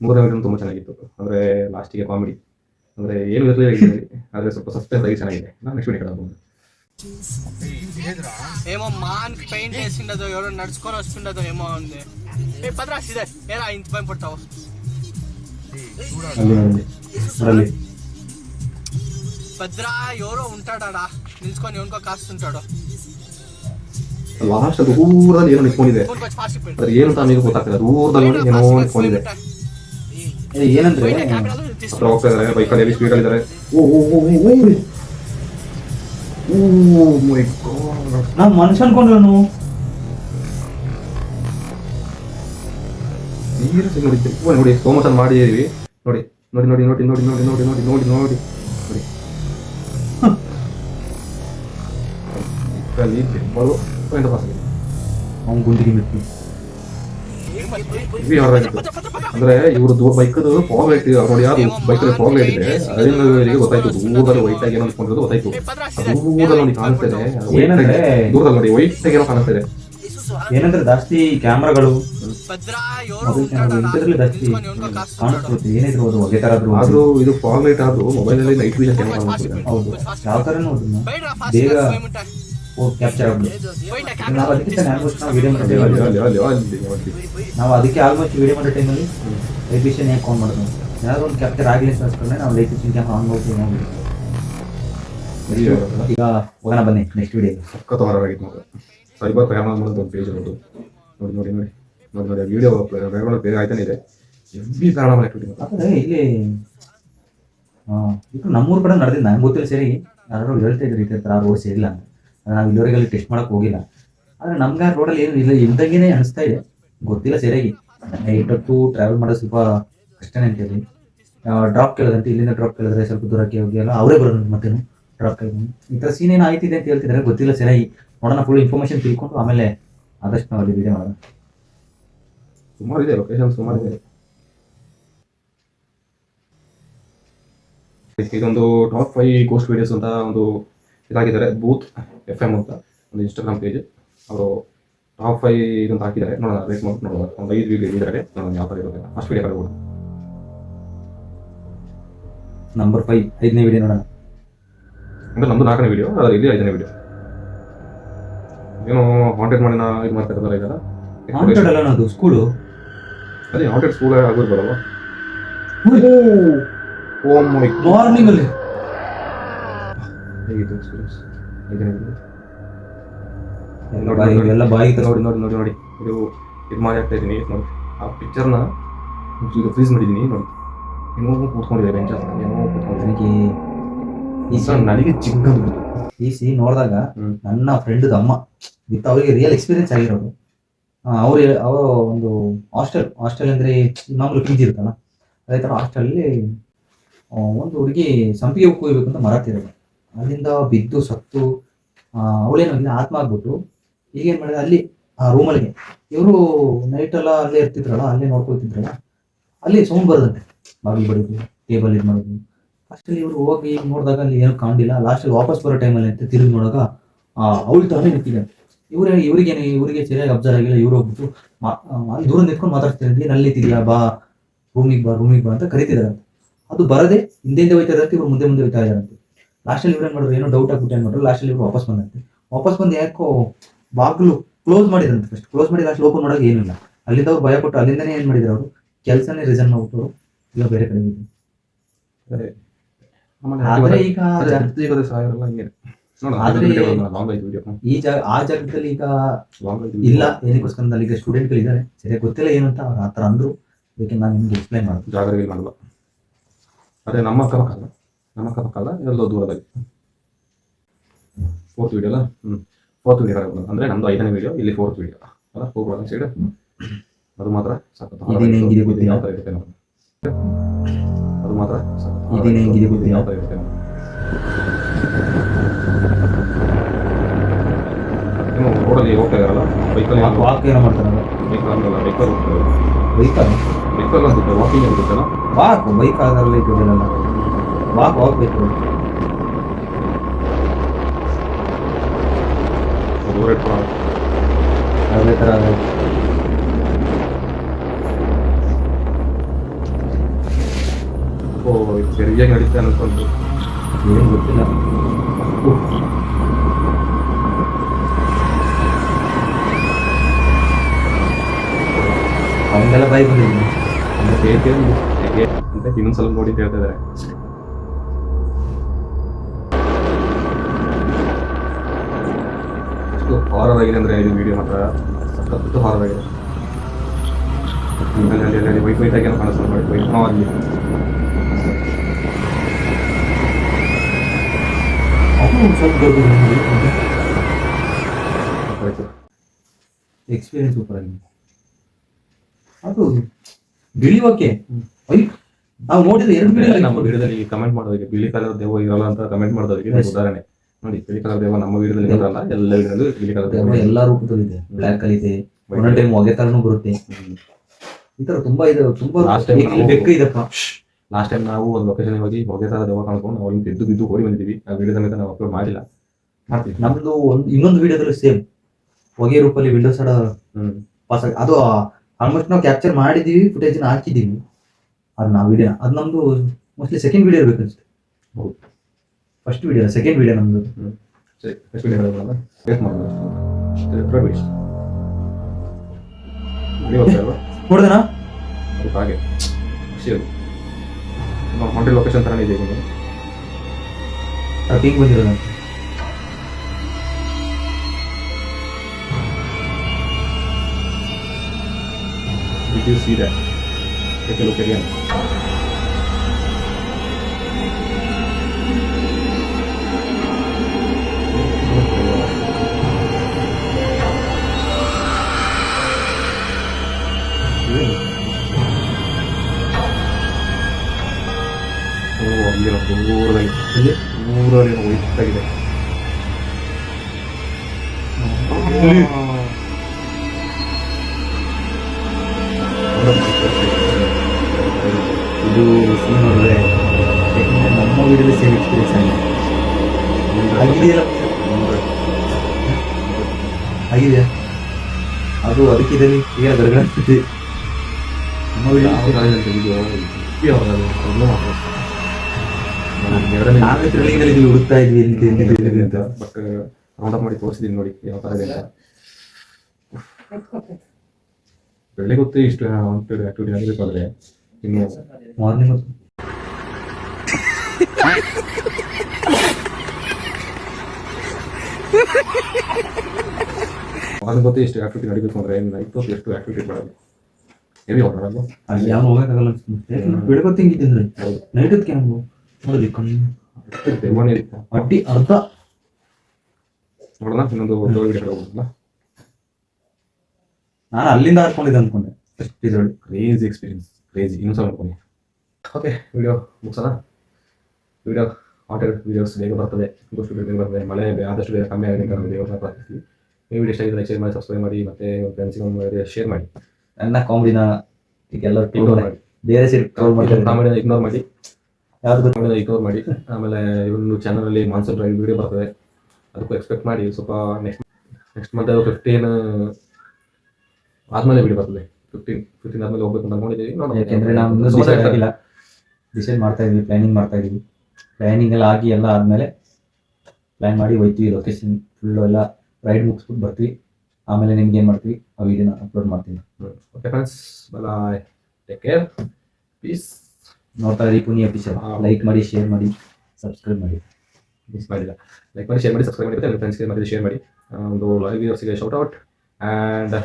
ಮೂರನೇ ವಿಡಿಯೋ ತುಂಬಾ ಚೆನ್ನಾಗಿತ್ತು. ಅಂದ್ರೆ ಲಾಸ್ಟಿಗೆ ಕಾಮಿಡಿ ಅಂದ್ರೆ ಏನು ಇರಲಿಲ್ಲ ಆದ್ರೆ ಸ್ವಲ್ಪ ಸಸ್ಪೆನ್ಸ್ ಆಗಿ ಚೆನ್ನಾಗಿದೆ. ನಾನು ನೆಕ್ಸ್ಟ್ ವಿಡಿಯೋ ఏమో మాన్ పెయింట్ వేసిండదో ఎవరో నడుచుకొని వస్తుండదో ఏమో ఉంది ఏ పదరా సిదర్ ఏరా ఇంత భయం పడతావు ಅಲ್ಲಿ ಅಲ್ಲಿ ನೋಡಲ್ಲಿ భద్రా ఎవరో ఉంటాడా నిల్చుకొని ఎవరికో కాస్తుంటాడు ಲಾಸ್ಟ್ ಅದು ದೂರದಲ್ಲಿ ಏನೋ ನಿಂತ್ಕೊಂಡಿದೆ ఊరికొచ్చి ఫాస్ట్ పోయిండు ಅದ್ರ ಏನು ಅಂತ ನಮಗೆ ಗೊತ್ತಾಗ್ತದೆ ದೂರದಲ್ಲಿ ನೋಡಿ ಏನೋ ನಿಂತ್ಕೊಂಡಿದೆ ಏ, ಏನಂದ್ರೆ పోయిన కెమెరాలో ಹತ್ರ తీసుకో ಹೋಗ್ತಾ ಇದಾರೆ ಬೈಕಲ್ಲಿ ಎಲ್ಲಿ ಸ್ಪೀಡ್ ಇದ್ದಾರೆ ಓ ಓ ಓ ಓ ಓ ಮೈ ಗಾಡ್ ನಾವು ಮನುಷ್ಯ ಅನ್ಕೊಂಡ್ರು ಸೀರಿಯಸ್ ನೋಡಿ ತಿರ್ಗುವ ನೋಡಿ ಸೋಮಸನ್ ಮಾಡಿ ನೋಡಿ ನೋಡಿ ನೋಡಿ ನೋಡಿ ನೋಡಿ ನೋಡಿ ನೋಡಿ ನೋಡಿ ನೋಡಿ ನೋಡಿ. ನೋಡಿ. ಅಲ್ಲಿ ಬೆಂಬಲು. ಪಾಯಿಂಟ್ ಪಾಸ್ ಆಗಿದೆ? ಅವ್ನು ಗುಂಡಿಗೆ ಬಿಟ್ಟು ಇದು ಇವರು ಅಂದ್ರೆ ಇವ್ರದ್ದು ಬೈಕದು ಫಾಗ್ ಲೈಟ್ ಯಾರು ಫಾಗ್ ಇದೆ ಅದರಿಂದ ಇವರಿಗೆ ಗೊತ್ತಾಯ್ತು ದೂರದಲ್ಲಿ ವೈಟ್ ಆಗಿ ಏನೋ ಅನ್ಕೊಂಡಿರೋದು ಗೊತ್ತಾಯ್ತು. ದೂರದಲ್ಲಿ ನೋಡಿ ಏನಂದ್ರೆ ದೂರದಲ್ಲಿ ವೈಟ್ ಆಗಿ ಏನೋ ಕಾಣಿಸ್ತಾ ಏನಂದ್ರೆ ಜಾಸ್ತಿ ಕ್ಯಾಮ್ರಾಗಳು ಇಂಥದ್ರಲ್ಲಿ ಜಾಸ್ತಿ ಅದೇ ತರ ಆದ್ರೂ ಇದು ಲೈಟ್ ಆದ್ರೂ ಮೊಬೈಲ್ ಅಲ್ಲಿ ನೈಟ್ ಹೌದು. ಬೇಗ ಓ ಕ್ಯಾಪ್ಚರ್ ಆಗ್ಬಿಡುತ್ತೆ ನಾವು ಅದಕ್ಕಿಂತ ಆಲ್ಮೋಸ್ಟ್ ನಾವು ವಿಡಿಯೋ ಮಾಡಿದ್ವಿ ನಾವು ಅದಕ್ಕೆ ಆಲ್ಮೋಸ್ಟ್ ವಿಡಿಯೋ ಮಾಡೋ ಟೈಮಲ್ಲಿ ಎಬಿಷನ್ ಹೇಗೆ ಕಾಲ್ ಮಾಡೋದು ಏನಾದರೂ ಒಂದು ಕ್ಯಾಪ್ಚರ್ ಆಗಲಿ ಅಂತ ನಾವು ಲೈಫ್ ಸಿಂಗ್ ಕ್ಯಾಮ್ ಆನ್ ಮಾಡ್ತೀವಿ ನೋಡಿ ಈಗ ಹೋಗೋಣ ಬನ್ನಿ ನೆಕ್ಸ್ಟ್ ವಿಡಿಯೋ ಸಖತ್ ಹೊರವಾಗಿತ್ತು ಮಗ ಸೈಬರ್ ಪ್ರಯಾಣ ಮಾಡೋದು ಒಂದು ಪೇಜ್ ನೋಡಿ. ನೋಡಿ ನೋಡಿ ನೋಡಿ. ನೋಡಿ ನೋಡಿ ವಿಡಿಯೋ ಬ್ಯಾಕ್ಗ್ರೌಂಡ್ ಬೇಗ ಆಯ್ತಾನೆ ಇದೆ. ಎವ್ರಿ ಪ್ರಯಾಣ ಮಾಡಿ ಇಲ್ಲಿ ಇದು ನಮ್ಮೂರು ಕೂಡ ನಡೆದಿದ್ದು ನಂಗೆ ಗೊತ್ತಿಲ್ಲ ಸರಿ. ಯಾರು ಹೇಳ್ತಾ ಇದ್ರು ಈ ಥರ ರೋಡ್ ಸೇರಿಲ್ಲ ಅಂತ. ನಾವು ಇಲ್ಲಿವರೆಗೆ ಅಲ್ಲಿ ಟೆಸ್ಟ್ ಮಾಡಕ್ ಹೋಗಿಲ್ಲ. ಆದ್ರೆ ನಮ್ಗೆ ರೋಡಲ್ಲಿ ಏನು ಇಲ್ಲ, ಇಲ್ದಂಗೆನೆ ಅನಿಸ್ತಾ ಇದೆ. ಗೊತ್ತಿಲ್ಲ ಸರಿಯಾಗಿ. ನೈಟ್ ಹೊತ್ತು ಟ್ರಾವೆಲ್ ಮಾಡೋದು ಸ್ವಲ್ಪ ಕಷ್ಟನೇ ಅಂತ ಹೇಳಿ. ಡ್ರಾಪ್ ಕೇಳದಂತೆ, ಇಲ್ಲಿಂದ ಡ್ರಾಪ್ ಕೇಳಿದ್ರೆ ಸ್ವಲ್ಪ ದೂರಕ್ಕೆ ಹೋಗಿ ಅಲ್ಲ ಅವರೇ ಬರೋದು ಮತ್ತೇನು. ಡ್ರಾಪ್ ಕೇಳಿ ಈ ಥರ ಸೀನ್ ಏನು ಆಯ್ತಿದೆ ಅಂತ ಹೇಳ್ತಿದ್ದಾರೆ ಗೊತ್ತಿಲ್ಲ ಸರಿಯಾಗಿ. ನೋಡೋಣ ಫುಲ್ ಇನ್ಫಾರ್ಮೇಶನ್ ತಿಳ್ಕೊಂಡು ಆಮೇಲೆ ಆದಷ್ಟು ನಾವು ಅಲ್ಲಿ ವಿಡಿಯೋ ಮಾಡೋಣ. ಸುಮಾರು ಇದೆ ಲೊಕೇಶನ್ ಸುಮಾರು ಇದೆ. ಇದೊಂದು ಟಾಪ್ ಫೈವ್ ಕೋಸ್ಟ್ ವೀಡಿಯೋಸ್ ಅಂತ ಒಂದು ಇದಾಗಿದ್ದಾರೆ. ಬೂತ್ ಎಫ್ ಎಂ ಅಂತ ಒಂದು ಇನ್ಸ್ಟಾಗ್ರಾಮ್ ಪೇಜ್ ಅವರು ಟಾಪ್ ಫೈವ್ ಇದಂತ ಹಾಕಿದ್ದಾರೆ. ನೋಡೋಣ ರೇಟ್ ಮಾಡಿ ನೋಡೋಣ. ಒಂದು ಐದು ವಿಡಿಯೋ ಇದ್ದಾರೆ ನೋಡೋಣ ಯಾವ ಥರ ಇರುತ್ತೆ. ಫಸ್ಟ್ ವಿಡಿಯೋ ಕಡೆ ನಂಬರ್ ಫೈವ್ ಐದನೇ ವಿಡಿಯೋ ನೋಡೋಣ. ಅಂದ್ರೆ ನಮ್ಮದು ನಾಲ್ಕನೇ ವೀಡಿಯೋ ಅದ್ರ ಇಲ್ಲಿ ಐದನೇ ವೀಡಿಯೋ ಏನೋ ಹಾಂಟೆಡ್ ಮಾಡಿನ ಇದು ಮಾಡ್ತಾ ಇರೋದಲ್ಲ ಇದೆಲ್ಲ ಹಾಂಟೆಡ್ ಅಲ್ಲ ಅದು ಸ್ಕೂಲು ಅದೇ ಹಾಂಟೆಡ್ ಸ್ಕೂಲ್ ಆಗಿರ್ಬೋದಲ್ವ? ಓ ಮೈ ಮಾರ್ನಿಂಗ್ ಅಲ್ಲಿ. ಹೇಗಿತ್ತು ಎಕ್ಸ್ಪೀರಿಯನ್ಸ್ ವಿಡಿಯೋ ಎಲ್ಲ ಬಾಯಿ ಎಲ್ಲ ಬಾಯಿ ನೋಡಿ ನೋಡಿ ನೋಡಿ ನೋಡಿ. ಇದು ಇದು ಮಾಡಿ ಆಗ್ತಾ ಇದ್ದೀನಿ ನೋಡಿ. ಆ ಪಿಕ್ಚರ್ನ ಈಗ ಫ್ರೀಸ್ ಮಾಡಿದ್ದೀನಿ ನೋಡಿ. ಏನೋ ಕೂತ್ಕೊಂಡಿದೆ ಬೆಂಚ್ ಏನೋ ಕೂತ್ಕೊಂಡಿದ್ದೀನಿ ಈ ಸರ್ ನನಗೆ ಚಿಕ್ಕದು ಈ ಸಿ ನೋಡಿದಾಗ ನನ್ನ ಫ್ರೆಂಡ್ ಅಮ್ಮ. ವಿತ್ ಅವರಿಗೆ ರಿಯಲ್ ಎಕ್ಸ್ಪೀರಿಯನ್ಸ್ ಆಗಿರೋದು. ಅವ್ರು ಅವರು ಒಂದು ಹಾಸ್ಟೆಲ್ ಹಾಸ್ಟೆಲ್ ಅಂದ್ರೆ ಮಾಮೂಲು ಪಿ ಜಿ ಇರ್ತಾನ ಅದೇ ಥರ ಹಾಸ್ಟೆಲಲ್ಲಿ ಒಂದು ಹುಡುಗಿ ಸಂಪಿಗೆ ಹೂ ಕುಯ್ಬೇಕು ಅಂತ ಮರ ತಿರೋದು ಅಲ್ಲಿಂದ ಬಿದ್ದು ಸತ್ತು ಅವಳೇನಾಗಿಲ್ಲ ಆತ್ಮ ಆಗ್ಬಿಟ್ಟು ಈಗೇನು ಮಾಡಿದ್ರೆ ಅಲ್ಲಿ, ಆ ರೂಮಲ್ಲಿಗೆ ಇವರು ನೈಟ್ ಎಲ್ಲ ಅಲ್ಲೇ ಇರ್ತಿದ್ರಲ್ಲ, ಅಲ್ಲೇ ನೋಡ್ಕೊಳ್ತಿದ್ರಲ್ಲ, ಅಲ್ಲಿ ಸೌಂಡ್ ಬರೋದಂತೆ. ಬಾಗಿಲು ಬಡಿದು ಟೇಬಲ್ ಇದು ಮಾಡೋದು ಅಷ್ಟಲ್ಲಿ ಇವರು ಹೋಗಿ ನೋಡಿದಾಗ ಅಲ್ಲಿ ಏನು ಕಾಣಲಿಲ್ಲ. ಲಾಸ್ಟಲ್ಲಿ ವಾಪಸ್ ಬರೋ ಟೈಮಲ್ಲಿ ಅಂತ ತಿರುಗಿ ನೋಡಾಗ ಅವಳು ತಾನೇ ನಿಂತಿದೆ ಇವ್ರು, ಇವ್ರಿಗೇನು, ಇವರಿಗೆ ಸರಿಯಾಗಿ ಅಬ್ಸರ್ವ್ ಆಗಿಲ್ಲ, ಇವ್ರು ಹೋಗ್ಬಿಟ್ಟು ಅಲ್ಲಿ ದೂರ ನಿಂತ್ಕೊಂಡು ಮಾತಾಡ್ತಿದ್ದಾರೆ. ನೀನು ಬಾ ರೂಮಿಗೆ ಬಾ ರೂಮಿಗೆ ಬಾ ಅಂತ ಕರಿತಿದ್ದಾರೆ ಅದು ಬರದೆ ಹಿಂದೆ ಹಿಂದೆ ಹೋಯ್ತಾ ಇರುತ್ತೆ ಇವ್ರು ಮುಂದೆ ಮುಂದೆ ಹೋಯ್ತಾ ಇದ್ದಾರಂತೆ. ಲಾಸ್ಟಲ್ಲಿ ಇವ್ರು ಏನು ಮಾಡಿದ್ರು? ಏನೋ ಡೌಟ್ ಆಗ್ಬಿಟ್ಟು ಏನು ಮಾಡಿದ್ರು? ಲಾಸ್ಟಲ್ಲಿ ಇವ್ರು ವಾಪಸ್ ಬಂದಂತೆ. ವಾಪಸ್ ಬಂದು ಯಾಕೋ ಬಾಗಿಲು ಕ್ಲೋಸ್ ಮಾಡಿದ್ರಂತೆ ಫಸ್ಟ್ ಕ್ಲೋಸ್ ಮಾಡಿ ಲಾಸ್ಟ್ ಓಪನ್ ಮಾಡೋಕೆ ಏನಿಲ್ಲ. ಅಲ್ಲಿಂದ ಅವ್ರು ಭಯ ಕೊಟ್ಟು ಅಲ್ಲಿಂದನೇ ಏನು ಮಾಡಿದ್ರು ಅವರು? ಕೆಲಸನೇ ರಿಸನ್ ಮಾಡ್ಬಿಟ್ಟು ಇಲ್ಲ ಬೇರೆ ಕಡೆ. ಆದ್ರೆ ಈಗ ಆದ್ರೆ- ಈ ಜಾಗ ಆ ಜಾಗದಲ್ಲಿ ಈಗ ಇಲ್ಲ. ಏನಕ್ಕೋಸ್ಕರ ಅಲ್ಲಿ ಈಗ ಸ್ಟೂಡೆಂಟ್ಗಳು ಇದ್ದಾರೆ ಸರಿಯಾಗಿ ಗೊತ್ತಿಲ್ಲ ಏನು ಅಂತ ಅವ್ರು ಆ ಥರ ಅಂದ್ರು. ಅದಕ್ಕೆ ನಾನು ನಿಮ್ಗೆ ಎಕ್ಸ್ಪ್ಲೈನ್ ಮಾಡ್ತೀನಿ. ಜಾಗದಲ್ಲಿ ಮಾಡಲ್ಲ ಅದೇ ನಮ್ಮ ಅಲ್ಲ ನಮ್ಮ ಅಕ್ಕಪಕ್ಕ ಎಲ್ಲ ದೂರದಲ್ಲಿ ಫೋರ್ತ್ ವಿಡಿಯೋ ಅಲ್ಲ? ಹ್ಞೂ ಫೋರ್ತ್ ವಿಡಿಯೋ ಅಂದ್ರೆ ನಮ್ದು ಐದನೇ ವಿಡಿಯೋ ಇಲ್ಲಿ ಫೋರ್ತ್ ವಿಡಿಯೋ ಅಲ್ಲ ಹೋಗ್ಬೋದು ಸೈಡ್ ಅದು ಮಾತ್ರ ಸಖತ್. ಯಾವ ಥರ ಇರುತ್ತೆ ನೋಡಿ. ಅದು ಮಾತ್ರ ಸಖತ್. ಯಾವ ಥರ ಇರುತ್ತೆ ನೋಡಿ. ಏನು ರೋಡಲ್ಲಿ ಹೋಗ್ತಾ ಇದಾರಲ್ಲ ಬೈಕಲ್ಲಿ ವಾಕ್ ಏನೋ ಮಾಡ್ತಾರೆ ಬೈಕಲ್ಲಿ ಅಂತಲ್ಲ ಬೈಕಲ್ಲಿ ಹೋಗ್ತಾ ಇದ್ದಾರೆ. ಬೈಕ್ ಬೈಕಲ್ಲಿ ಅಂತಿದ್ದೆ ವಾಕಿಂಗ್ ವಾಕ್ ಬೈಕ್ ಆಗಲ್ಲ ವಾಕ್ ವಾಕ್ ಬೇಕು ದೂರ ಇಟ್ಕೊಳ್ಳೋಣ ಅದೇ ಥರ ಓ ಇದು ಸರಿಯಾಗಿ ನಡೀತಾ ಅನ್ಕೊಂಡು ಏನು ಗೊತ್ತಿಲ್ಲ ಅವಂಗೆಲ್ಲ ಬೈಕ್ ಬಂದಿದ್ದೀನಿ ಆಗಿದೆ ಅಂದ್ರೆ ಇದು ವಿಡಿಯೋ ಮಾತ್ರ. ಸಖತ್ತು ಹಾರರ್ ಆಗಿದೆ ಅಲ್ಲಿ ವೈಟ್ ವೈಟ್ ಆಗಿ ಏನೋ ಕಾಣಿಸ್ತಾ ನೋಡಿ. ವೈಟ್ ಸ್ವಲ್ಪ ಎಕ್ಸ್ಪೀರಿಯನ್ಸ್ ಸೂಪರ್ ಆಗಿದೆ. ಅದು ಬಿಳಿ ಓಕೆ ವೈಟ್ ನಾವು ನೋಡಿದ್ರೆ ಎರಡು ಬಿಳಿ ನಮ್ಮ ವಿಡಿಯೋದಲ್ಲಿ ಕಮೆಂಟ್ ಮಾಡೋದಕ್ಕೆ ಬಿಳಿ ಕಲರ್ ದೇವ ಇರಲ್ಲ ಅಂತ ಕಮೆಂಟ್ ಮಾಡೋದಕ್ಕೆ. ಉದಾಹರಣೆ. ನೋಡಿ ತಿಳಿ ಕಲರ್ ದೇವ ನಮ್ಮ ವಿಡಿಯೋದಲ್ಲಿ ಇರಲ್ಲ ಎಲ್ಲ ವಿಡಿಯೋದಲ್ಲೂ ತಿಳಿ ಕಲರ್ ದೇವ ದೇವ ಎಲ್ಲಾ ರೂಪದಲ್ಲಿದೆ. ಬ್ಲ್ಯಾಕ್ ಅಲ್ಲಿ ಇದೆ. ಒಂದೊಂದು ಟೈಮ್ ಹೊಗೆ ತರನು ಬರುತ್ತೆ. ಈ ತರ ತುಂಬಾ ಇದೆ ತುಂಬಾ Last time ನಾವು- ಬೆಕ್ಕ ಇದಪ್ಪ. ಲಾಸ್ಟ್ ಟೈಮ್ ನಾವು ಒಂದು ಲೊಕೇಶನ್ ಹೋಗಿ ಹೊಗೆ ತರ ದೇವ ಕಾಣ್ಕೊಂಡು ನಾವು ಅಲ್ಲಿ ಬಿದ್ದು ಬಿದ್ದು ಓಡಿ ಬಂದಿದ್ದೀವಿ ಆ ವಿಡಿಯೋ ಸಮೇತ ನಾವು ಅಪ್ಲೋಡ್ ಮಾಡಿಲ್ಲ. ಮಾಡ್ತೀವಿ ನಮ್ದು ಒಂದು ಇನ್ನೊಂದು ವಿಡಿಯೋದಲ್ಲಿ ಸೇಮ್ ಹೊಗೆ ರೂಪಲ್ಲಿ ವಿಂಡೋಸ್ ಆಡ ಹ್ಮ್. ಪಾಸ್ ಆಗಿ ಅದು ಆಲ್ಮೋಸ್ಟ್ ನಾವು ಕ್ಯಾಪ್ಚರ್ ಮಾಡಿದೀವಿ ಫುಟೇಜ್ ಹಾಕಿದೀವಿ. ಅದು ನಾವು ವಿಡಿಯೋ ಅದು ನಮ್ದು ಮೋಸ್ಟ್ಲಿ ಸೆಕೆಂಡ್ ವಿಡಿಯೋ ಇರ್ಬೇಕು ಅನ್ಸುತ್ತೆ ಹೌದು. ಫಸ್ಟ್ ವಿಡಿಯೋ ಸೆಕೆಂಡ್ ವಿಡಿಯೋ ನಮ್ದು. ಸರಿ ಫಸ್ಟ್ ವಿಡಿಯೋ ವೇಟ್ ಅಲ್ವಾ ನೋಡ್ದನಾ ಅದು ಹಾಗೆ. ಖುಷಿ ಅದು. ನಾವು ಹೊಂಟೆ ಲೊಕೇಶನ್ ಥರನೇ ಇದೆ ನೀವು ಪೀಕ್ ಬಂದಿರೋದು. Did you see that? Take a look again. ಇಲ್ಲಿ ಮೂರವರೆ ವೈಟ್ ಆಗಿದೆ ಇದು ಸೀನ್ ನೋಡಿದ್ರೆ ಯಾಕಂದ್ರೆ ನಮ್ಮ ವಿಡಿಯೋದಲ್ಲಿ ಸೇಮ್ ಎಕ್ಸ್ಪೀರಿಯನ್ಸ್ ಆಗಿದೆ ಆಗಿದೆಯಲ್ಲ ಆಗಿದೆಯಾ ಅದು ಅದಕ್ಕಿದಲ್ಲಿ ಈಗ ಗರಗಡ ಆಗ್ತದೆ ನಮ್ಮ ವಿಡಿಯೋ ನಾವೇ ಇದೀವಿ, ಅಂತ ಬಟ್ ರೌಂಡ್ ಅಪ್ ಮಾಡಿ ತೋರಿಸಿದೀನಿ ನೋಡಿ ಯಾವ ತರ ಇದೆ ಅಂತ. ಬೆಳ್ಳೆ ಗೊತ್ತು ಇಷ್ಟು ಆಕ್ಟಿವಿಟಿ ಆಗಬೇಕು ಅಂದ್ರೆ ಇನ್ನು ಮಾರ್ನಿಂಗ್ ಮಾರ್ನಿಂಗ್ ಗೊತ್ತು ಎಷ್ಟು ಆಕ್ಟಿವಿಟಿ ನಡೀಬೇಕು ಅಂದ್ರೆ ನೈಟ್ ಹೊತ್ತು ಎಷ್ಟು ಆಕ್ಟಿವಿಟಿ ಮಾಡೋದು ಹೆವಿ ಹೊರಡಲ್ಲ ಅಲ್ಲಿ ಯಾವ ಹೋಗಕ್ಕಾಗಲ್ಲ ಅನ್ಸುತ್ತೆ. ಬೆಳಗೊತ್ತು ಹಿಂಗಿದ್ದಂದ್ರೆ ನೈಟ್ ಹೊತ್ತಿಗೆ ಇರುತ್ತೆ ಅಡ್ಡಿ ಅರ್ಧ. ನೋಡೋಣ ಇನ್ನೊಂದು ಒಳಗಡೆ ವಿಡಿಯೋ ನಾನು ಅಲ್ಲಿಂದ ಹಾಕೊಂಡಿದ್ದೆ ಅನ್ಕೊಂಡೆ. ಇದ್ರೊಳಗೆ ಕ್ರೇಜಿ ಎಕ್ಸ್ಪೀರಿಯನ್ಸ್ ಕ್ರೇಜಿ ಇನ್ನೂ ಸಲ ನೋಡ್ಕೊಂಡು ಓಕೆ ವಿಡಿಯೋ ಮುಗಿಸೋಣ. ವಿಡಿಯೋ ಆಟೋ ವಿಡಿಯೋಸ್ ಬೇಗ ಬರ್ತದೆ. ಗೊಷ್ಟು ಬೇಗ ಬರ್ತದೆ. ಮಳೆ ಆದಷ್ಟು ಬೇಗ ಕಮ್ಮಿ ಆಗಿದೆ ಅಂತ ವಿಡಿಯೋ ಪ್ರಾರ್ಥಿಸ್ತೀವಿ ಈ ವಿಡಿಯೋ ಇಷ್ಟ ಲೈಕ್ ಶೇರ್ ಮಾಡಿ ಸಬ್ಸ್ಕ್ರೈಬ್ ಮಾಡಿ ಮತ್ತೆ ಫ್ರೆಂಡ್ಸ್ಗೆ ಶೇರ್ ಮಾಡಿ ನನ್ನ ಕಾಮಿಡಿನ ಈಗ ಎಲ್ಲರೂ ಇಗ್ನೋರ್ ಮಾಡಿ. ಬೇರೆ ಸೇರಿ ಟ್ರೋಲ್ ಮಾಡಿ ಕಾಮಿಡಿನ ಇಗ್ನೋರ್ ಮಾಡಿ. ಯಾವ್ದು ರಿಕವರ್ ಮಾಡಿ. ಆಮೇಲೆ ಚಾನಲ್ ಅಲ್ಲಿ ಮಾನ್ಸೂನ್ ಡ್ರೈವ್ ವಿಡಿಯೋ ಬರ್ತದೆ. ಅದಕ್ಕೂ ಎಕ್ಸ್ಪೆಕ್ಟ್ ಮಾಡಿ ಸ್ವಲ್ಪ ನೆಕ್ಸ್ಟ್ ನೆಕ್ಸ್ಟ್ ಮಂತ್ ಫಿಫ್ಟೀನ್ ಆದ್ಮೇಲೆ ವಿಡಿಯೋ ಬರ್ತದೆ. ಫಿಫ್ಟೀನ್ ಫಿಫ್ಟೀನ್ ಆದ್ಮೇಲೆ ಹೋಗ್ಬೇಕು ಅಂತ ಅನ್ಕೊಂಡಿದ್ದೀವಿ ಯಾಕೆಂದ್ರೆ ನಾವು ಡಿಸೈಡ್ ಮಾಡ್ತಾ ಇದ್ವಿ ಪ್ಲಾನಿಂಗ್ ಮಾಡ್ತಾ ಇದ್ವಿ. ಪ್ಲಾನಿಂಗ್ ಎಲ್ಲ ಆಗಿ ಎಲ್ಲ ಆದ್ಮೇಲೆ ಪ್ಲಾನ್ ಮಾಡಿ ಹೋಯ್ತೀವಿ ಲೊಕೇಶನ್ ಫುಲ್ಲು ಎಲ್ಲ ರೈಡ್ ಮುಗಿಸ್ಬಿಟ್ಟು ಬರ್ತೀವಿ. ಆಮೇಲೆ ನಿಮ್ಗೆ ಏನು ಮಾಡ್ತೀವಿ? ಆ ವಿಡಿಯೋನ ಅಪ್ಲೋಡ್ ಮಾಡ್ತೀನಿ okay friends bye take care peace ನೋಡ್ತಾ ಇರಿ ಪುನಿ ಅಫಿಷಿಯಲ್. ಲೈಕ್ ಮಾಡಿ ಶೇರ್ ಮಾಡಿ ಸಬ್ಸ್ಕ್ರೈಬ್ ಮಾಡಿ. ಮಿಸ್ ಮಾಡಿಲ್ಲ. ಲೈಕ್ ಮಾಡಿ ಶೇರ್ ಮಾಡಿ ಸಬ್ಸ್ಕ್ರೈಬ್ ಮಾಡಿ ನಿಮ್ಮ ಫ್ರೆಂಡ್ಸ್ಗೆ ಮಾಡಿ ಶೇರ್ ಮಾಡಿ. ಒಂದು live ವ್ಯೂವರ್ಸ್ಗೆ shout out and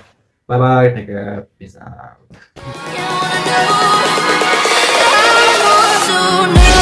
bye bye take care peace Soon